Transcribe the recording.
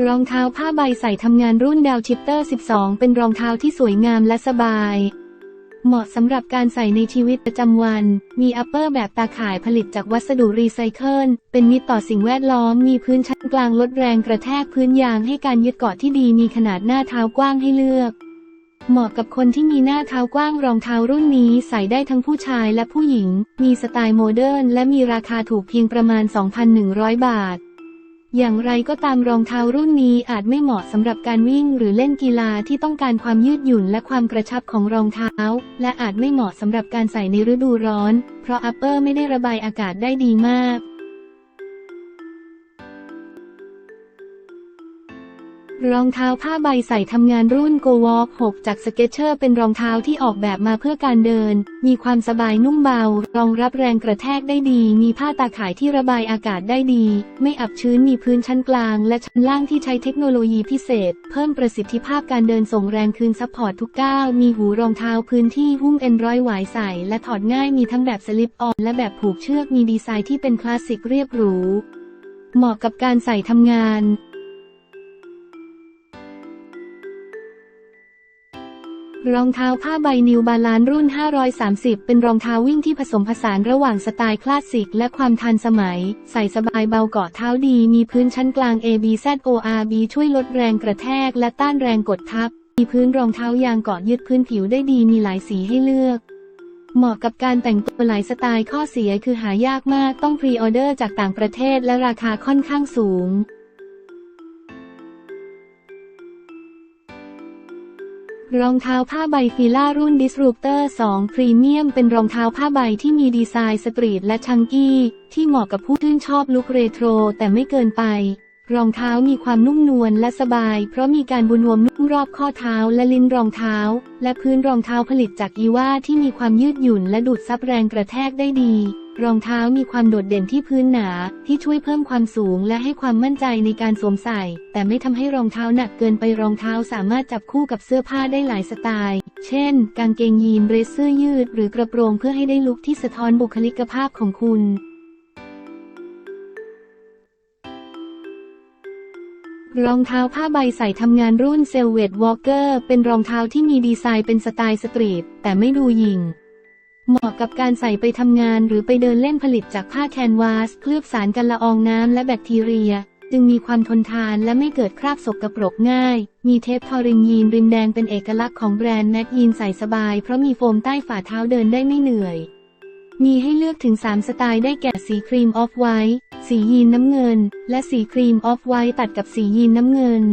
รองเท้าผ้าใบใส่ทำงานรุ่นดาวชิปเตอร์ 12 เป็นรองเท้าที่สวยงามและสบาย เหมาะสำหรับการใส่ในชีวิตประจำวัน มีอัปเปอร์แบบตาข่ายผลิตจากวัสดุรีไซเคิล เป็นมิตรต่อสิ่งแวดล้อม มีพื้นชั้นกลางลดแรงกระแทกพื้นยางให้การยึดเกาะที่ดี มีขนาดหน้าเท้ากว้างให้เลือก เหมาะกับคนที่มีหน้าเท้ากว้างรองเท้ารุ่นนี้ใส่ได้ทั้งผู้ชายและผู้หญิง มีสไตล์โมเดิร์นและมีราคาถูกเพียงประมาณ 2,100 บาท อย่างไรก็ตามรองเท้ารุ่นนี้อาจไม่เหมาะสำหรับการวิ่งหรือเล่นกีฬาที่ต้องการความยืดหยุ่นและความกระชับของรองเท้า และอาจไม่เหมาะสำหรับการใส่ในฤดูร้อน เพราะอัปเปอร์ไม่ได้ระบายอากาศได้ดีมาก รองเท้าผ้าใบใส่ทำงานรุ่น Go Walk 6จาก Skechers เป็นรองเท้าที่ออกแบบมาเพื่อการเดิน มีความสบายนุ่มเบา รองรับแรงกระแทกได้ดี มีผ้าตาข่ายที่ระบายอากาศได้ดี ไม่อับชื้นมีพื้นชั้นกลาง และชั้นล่างที่ใช้เทคโนโลยีพิเศษ เพิ่มประสิทธิภาพการเดินส่งแรงคืนซัพพอร์ตทุกก้าวมีหูรองเท้าพื้นที่หุ้มเอ็นร้อยหวายใส่ และถอดง่ายมีทั้งแบบสลิปออนและแบบผูกเชือกมีดีไซน์ที่เป็นคลาสสิกเรียบหรูเหมาะกับการใส่ทำงาน รองเท้าผ้าใบนิวบาลานรุ่น 530 เป็นรองเท้าวิ่งที่ผสมผสานระหว่างสไตล์คลาสสิกและความทันสมัย ใส่สบายเบาเกาะเท้าดี มีพื้นชั้นกลาง ABZORB ช่วยลดแรงกระแทกและต้านแรงกดทับ มีพื้นรองเท้ายางเกาะยึดพื้นผิวได้ดีมีหลายสีให้เลือก เหมาะกับการแต่งตัวหลายสไตล์ข้อเสียคือหายากมากต้องพรีออเดอร์จากต่างประเทศและราคาค่อนข้างสูง รองเท้าผ้าใบฟีล่ารุ่น Disruptor 2 Premium เป็นรองเท้าผ้าใบที่มีดีไซน์สตรีทและชังกี้ ที่เหมาะกับผู้ชื่นชอบลุคเรโทรแต่ไม่เกินไป รองเท้ามีความนุ่มนวลและสบาย เพราะมีการบุนวมนุ่มรอบข้อเท้าและลิ้นรองเท้า และพื้นรองเท้าผลิตจากอีว่าที่มีความยืดหยุ่นและดูดซับแรงกระแทกได้ดี รองเท้ามีความโดดเด่นที่พื้นหนาที่ช่วยเพิ่มความสูงและให้ความมั่นใจในการสวมใส่ แต่ไม่ทำให้รองเท้าหนักเกินไปรองเท้าสามารถจับคู่กับเสื้อผ้าได้หลายสไตล์ เช่น กางเกงยีนเรสเสื้อยืด หรือกระโปรงเพื่อให้ได้ลุคที่สะท้อนบุคลิกภาพของคุณรองเท้าผ้าใบใส่ทำงานรุ่นเซลเวตวอลเกอร์เป็นรองเท้าที่มีดีไซน์เป็นสไตล์สตรีทแต่ไม่ดูหยิ่ง เหมาะกับการใส่ไปทำงานหรือไปเดินเล่นผลิตจากผ้าแคนวาส เคลือบสารกันละอองน้ำและแบคทีเรีย จึงมีความทนทานและไม่เกิดคราบสกปรกง่าย มีเทปทอริงยีนริมแดงเป็นเอกลักษณ์ของแบรนด์แม็กยีนใส่สบาย เพราะมีโฟมใต้ฝ่าเท้าเดินได้ไม่เหนื่อย มีให้เลือกถึง 3 สไตล์ได้แก่สีครีมออฟไวท์สียีนน้ำเงิน และสีครีมออฟไวท์ตัดกับสียีนน้ำเงิน